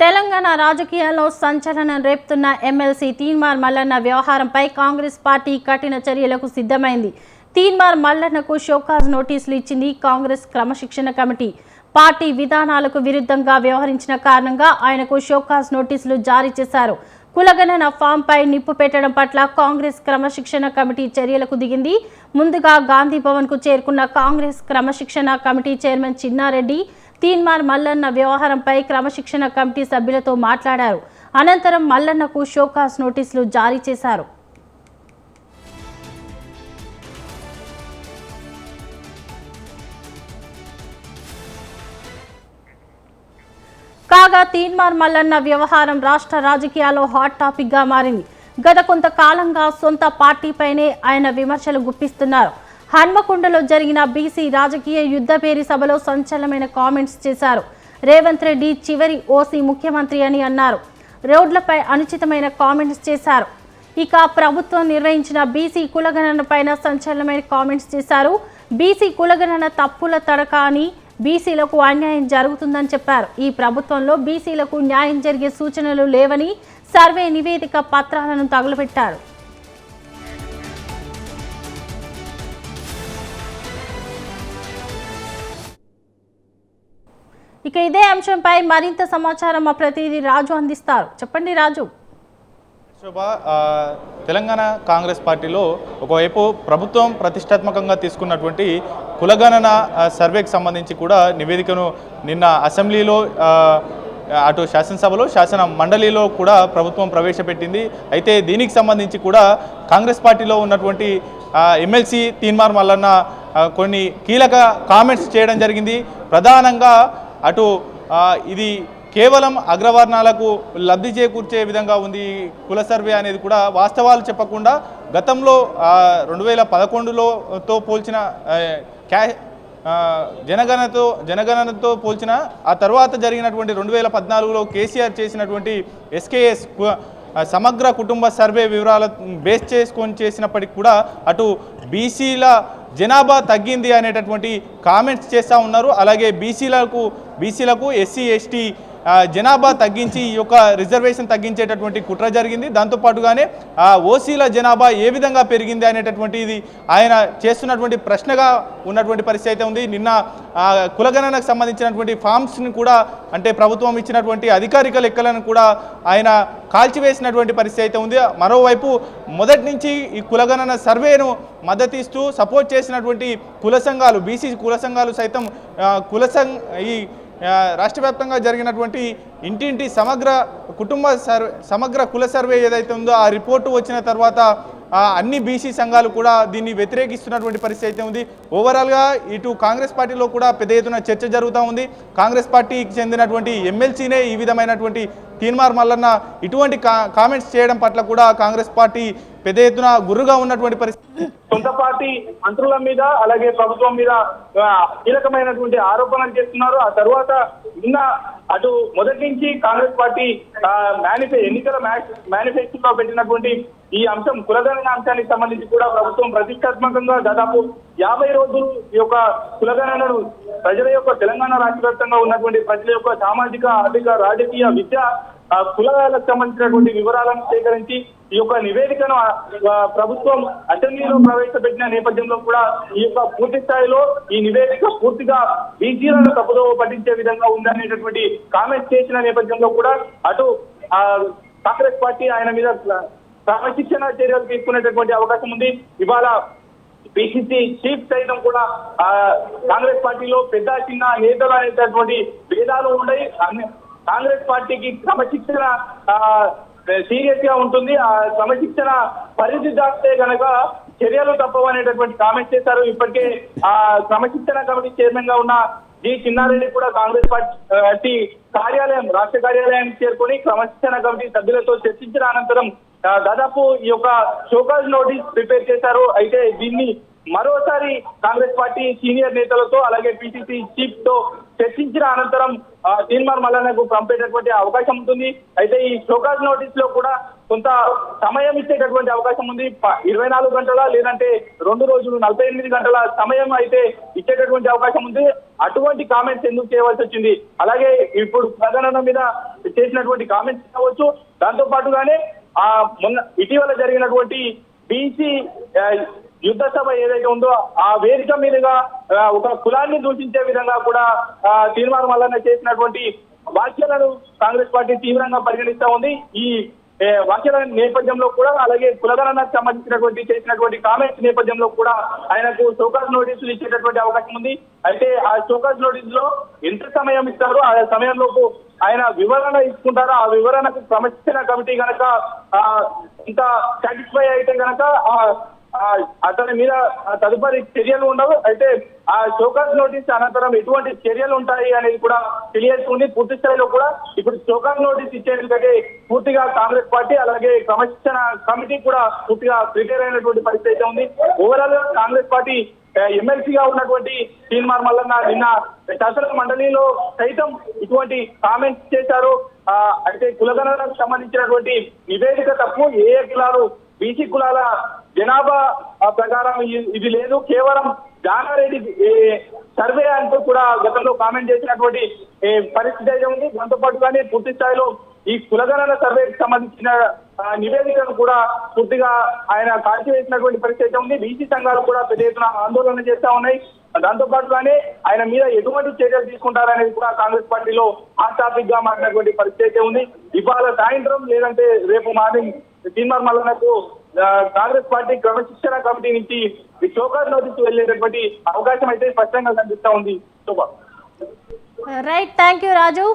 తెలంగాణ రాజకీయాల్లో సంచలనం రేపుతున్న ఎమ్మెల్సీ తీన్మార్ మల్లన్న వ్యవహారంపై కాంగ్రెస్ పార్టీ కఠిన చర్యలకు సిద్ధమైంది. తీన్మార్ మల్లన్నకు షోకాజ్ నోటీసులు ఇచ్చింది కాంగ్రెస్ క్రమశిక్షణ కమిటీ. పార్టీ విధానాలకు విరుద్ధంగా వ్యవహరించిన కారణంగా ఆయనకు షోకాజ్ నోటీసులు జారీ చేశారు. కులగణన ఫామ్ పై నిప్పు పెట్టడం పట్ల కాంగ్రెస్ క్రమశిక్షణ కమిటీ చర్యలకు దిగింది. ముందుగా గాంధీ భవన్కు చేరుకున్న కాంగ్రెస్ క్రమశిక్షణ కమిటీ చైర్మన్ చిన్నారెడ్డి తీన్మార్ మల్లన్న వ్యవహారంపై క్రమశిక్షణ కమిటీ సభ్యులతో మాట్లాడారు. అనంతరం మల్లన్నకు షోకాస్ నోటీసులు జారీ చేశారు. కాగా తీన్మార్ మల్లన్న వ్యవహారం రాష్ట్ర రాజకీయాల్లో హాట్ టాపిక్గా మారింది. గత కొంతకాలంగా సొంత పార్టీపైనే ఆయన విమర్శలు గుప్పిస్తున్నారు. హన్మకొండలో జరిగిన బీసీ రాజకీయ యుద్ధ పేరి సభలో సంచలనమైన కామెంట్స్ చేశారు. రేవంత్ రెడ్డి చివరి ఓసీ ముఖ్యమంత్రి అని అన్నారు. రోడ్లపై అనుచితమైన కామెంట్స్ చేశారు. ఇక ప్రభుత్వం నిర్వహించిన బీసీ కులగణన పైన సంచలనమైన కామెంట్స్ చేశారు. బీసీ కులగణన తప్పుల తడక అని బీసీలకు అన్యాయం జరుగుతుందని చెప్పారు. ఈ ప్రభుత్వంలో బీసీలకు న్యాయం జరిగే సూచనలు లేవని సర్వే నివేదిక పత్రాలను తగులబెట్టారు. ఇక ఇదే అంశంపై మరింత సమాచారం మా ప్రతినిధి రాజు అందిస్తారు. చెప్పండి రాజు. శోభ తెలంగాణ కాంగ్రెస్ పార్టీలో ఒకవైపు ప్రభుత్వం ప్రతిష్టాత్మకంగా తీసుకున్నటువంటి కులగణన సర్వేకి సంబంధించి కూడా నివేదికను నిన్న అసెంబ్లీలో అటు శాసనసభలో శాసన మండలిలో కూడా ప్రభుత్వం ప్రవేశపెట్టింది. అయితే దీనికి సంబంధించి కూడా కాంగ్రెస్ పార్టీలో ఉన్నటువంటి ఎమ్మెల్సీ తీన్మార్ మల్లన్న కొన్ని కీలక కామెంట్స్ చేయడం జరిగింది. ప్రధానంగా అటు ఇది కేవలం అగ్రవర్ణాలకు లబ్ధి చేకూర్చే విధంగా ఉంది కుల సర్వే అనేది కూడా వాస్తవాలు చెప్పకుండా గతంలో రెండు వేల పదకొండులోతో పోల్చిన క్యా జనగణనతో జనగణనతో పోల్చిన ఆ తర్వాత జరిగినటువంటి రెండు వేల పద్నాలుగులో కేసీఆర్ చేసినటువంటి ఎస్కేఎస్ సమగ్ర కుటుంబ సర్వే వివరాల బేస్ చేసుకొని చేసినప్పటికి కూడా అటు బీసీల జనాభా తగ్గింది అనేటటువంటి కామెంట్స్ చేస్తూ ఉన్నారు. అలాగే బీసీలకు బీసీలకు ఎస్సీ ఎస్టీ జనాభా తగ్గించి ఈ యొక్క రిజర్వేషన్ తగ్గించేటటువంటి కుట్ర జరిగింది. దాంతోపాటుగానే ఆ ఓసీల జనాభా ఏ విధంగా పెరిగింది అనేటటువంటి ఇది ఆయన చేస్తున్నటువంటి ప్రశ్నగా ఉన్నటువంటి పరిస్థితి అయితే ఉంది. నిన్న కులగణనకు సంబంధించినటువంటి ఫామ్స్ని కూడా అంటే ప్రభుత్వం ఇచ్చినటువంటి అధికారిక లెక్కలను కూడా ఆయన కాల్చివేసినటువంటి పరిస్థితి అయితే ఉంది. మరోవైపు మొదటి నుంచి ఈ కులగణన సర్వేను మద్దతిస్తూ సపోర్ట్ చేసినటువంటి కుల సంఘాలు బీసీ కుల సంఘాలు సైతం కుల సంఘ ఈ రాష్ట్ర వ్యాప్తంగా జరిగినటువంటి ఇంటింటి సమగ్ర కుటుంబ సర్వే సమగ్ర కుల సర్వే ఏదైతే ఉందో ఆ రిపోర్టు వచ్చిన తర్వాత అన్ని బీసీ సంఘాలు కూడా దీన్ని వ్యతిరేకిస్తున్నటువంటి పరిస్థితి అయితే ఉంది. ఓవరాల్గా ఇటు కాంగ్రెస్ పార్టీలో కూడా పెద్ద ఎత్తున చర్చ జరుగుతూ ఉంది. కాంగ్రెస్ పార్టీకి చెందినటువంటి ఎమ్మెల్సీనే ఈ విధమైనటువంటి తీన్మార్ మల్లన్న ఇటువంటి కా కామెంట్స్ చేయడం పట్ల కూడా కాంగ్రెస్ పార్టీ పెద్ద ఎత్తున గుర్రుగా ఉన్నటువంటి పరిస్థితి. సొంత పార్టీ మంత్రుల మీద అలాగే ప్రభుత్వం మీద కీలకమైనటువంటి ఆరోపణలు చేస్తున్నారు. ఆ తర్వాత నిన్న అటు మొదటి నుంచి కాంగ్రెస్ పార్టీ మేనిఫె ఎన్నికల మేనిఫెస్టోలో పెట్టినటువంటి ఈ అంశం కులగణన అంశానికి సంబంధించి కూడా ప్రభుత్వం ప్రతిష్టాత్మకంగా దాదాపు యాభై రోజులు ఈ యొక్క కులగణనను ప్రజల యొక్క తెలంగాణ రాష్ట్ర వ్యాప్తంగా ఉన్నటువంటి ప్రజల యొక్క సామాజిక ఆర్థిక రాజకీయ విద్య ఆ సంబంధించినటువంటి వివరాలను సేకరించి ఈ యొక్క నివేదికను ప్రభుత్వం అసెంబ్లీలో ప్రవేశపెట్టిన నేపథ్యంలో కూడా ఈ యొక్క పూర్తి స్థాయిలో ఈ నివేదిక పూర్తిగా బీసీలను తప్పుదోవ పట్టించే విధంగా ఉందనేటటువంటి కామెంట్స్ చేసిన నేపథ్యంలో కూడా అటు కాంగ్రెస్ పార్టీ ఆయన మీద క్రమశిక్షణ చర్యలు తీసుకునేటటువంటి అవకాశం ఉంది. ఇవాళ పిసిసి చీఫ్ సైతం కూడా కాంగ్రెస్ పార్టీలో పెద్ద చిన్న నేతలు అనేటటువంటి భేదాలు ఉన్నాయి. కాంగ్రెస్ పార్టీకి క్రమశిక్షణ సీరియస్గా ఉంటుంది. ఆ క్రమశిక్షణ పరిధి దాటితే గనక చర్యలు తప్పవు అనేటటువంటి కామెంట్ చేశారు. ఇప్పటికే ఆ క్రమశిక్షణ కమిటీ చైర్మన్గా ఉన్న జి చిన్నారెడ్డి కూడా కాంగ్రెస్ పార్టీ కార్యాలయం రాష్ట్ర కార్యాలయానికి చేరుకొని క్రమశిక్షణ కమిటీ సభ్యులతో చర్చించిన అనంతరం దాదాపు ఈ యొక్క షోకాజ్ నోటీస్ ప్రిపేర్ చేశారు. అయితే దీన్ని మరోసారి కాంగ్రెస్ పార్టీ సీనియర్ నేతలతో అలాగే పిసిసి చీఫ్తో చర్చించిన అనంతరం తీర్మార్ మల్లన్నకు పంపేటటువంటి అవకాశం ఉంటుంది. అయితే ఈ షోకాజ్ నోటీస్లో కూడా కొంత సమయం ఇచ్చేటటువంటి అవకాశం ఉంది. ఇరవై నాలుగు గంటల లేదంటే రెండు రోజులు నలభై ఎనిమిది గంటల సమయం అయితే ఇచ్చేటటువంటి అవకాశం ఉంది. అటువంటి కామెంట్స్ ఎందుకు చేయవలసి వచ్చింది? అలాగే ఇప్పుడు ప్రధాన మీద చేసినటువంటి కామెంట్స్ కావచ్చు. దాంతో పాటుగానే ఆ మొన్న ఇటీవల జరిగినటువంటి బీసీ యుద్ధ సభ ఏదైతే ఉందో ఆ వేదిక మీదుగా ఒక కులాన్ని దూషించే విధంగా కూడా ఆ, తీర్మానం వల్లనే చేసినటువంటి వ్యాఖ్యలను కాంగ్రెస్ పార్టీ తీవ్రంగా పరిగణిస్తా ఉంది. ఈ వ్యాఖ్యల నేపథ్యంలో కూడా అలాగే కులగణనకు సంబంధించినటువంటి చేసినటువంటి కామెంట్స్ నేపథ్యంలో కూడా ఆయనకు చౌకాస్ నోటీసులు ఇచ్చేటటువంటి అవకాశం ఉంది. అయితే ఆ చౌకాస్ నోటీస్లో ఎంత సమయం ఇస్తారో ఆ సమయంలోపు ఆయన వివరణ ఇచ్చుకుంటారో? ఆ వివరణకు క్రమశిక్షణ కమిటీ గనక ఆ, ఇంత సాటిస్ఫై అయితే గనక ఆ, అతని మీద తదుపరి చర్యలు ఉండవు. అయితే ఆ చోకాస్ నోటీస్ అనంతరం ఎటువంటి చర్యలు ఉంటాయి అనేది కూడా తెలియాల్సి పూర్తి స్థాయిలో కూడా ఇప్పుడు చోకాస్ నోటీస్ ఇచ్చేందుకంటే పూర్తిగా కాంగ్రెస్ పార్టీ అలాగే క్రమశిక్షణ కమిటీ కూడా పూర్తిగా ప్రిపేర్ అయినటువంటి పరిస్థితి అయితే ఉంది. ఓవరాల్గా కాంగ్రెస్ పార్టీ ఎమ్మెల్సీగా ఉన్నటువంటి తీన్మార్ మల్లన్న నిన్న శాసన మండలిలో సైతం ఇటువంటి కామెంట్స్ చేశారు. ఆ, అయితే కులగణనకు సంబంధించినటువంటి నివేదిక తప్పు ఏ కులాలు బీసీ కులాల జనాభా ప్రకారం ఇది లేదు. కేవలం జానారెడ్డి సర్వే అంటూ కూడా గతంలో కామెంట్ చేసినటువంటి పరిస్థితి అయితే ఉంది. దాంతో పాటుగానే పూర్తి స్థాయిలో ఈ కులగణన సర్వేకి సంబంధించిన నివేదికను కూడా పూర్తిగా ఆయన కాల్చివేసినటువంటి పరిస్థితి ఉంది. బీసీ సంఘాలు కూడా పెద్ద ఎత్తున ఆందోళన చేస్తా ఉన్నాయి. దాంతో పాటుగానే ఆయన మీద ఎటువంటి చర్యలు తీసుకుంటారనేది కూడా కాంగ్రెస్ పార్టీలో హాట్ టాపిక్గా మారినటువంటి పరిస్థితి అయితే ఉంది. ఇవాళ సాయంత్రం లేదంటే రేపు మార్నింగ్ తీన్మార్ మల్లనకు కాంగ్రెస్ పార్టీ క్రమశిక్షణ కమిటీ నుంచి ఈ షోకాజ్ నోటీసు వెళ్ళేటటువంటి అవకాశం అయితే స్పష్టంగా కనిపిస్తా ఉంది. Shobha right thank you Raju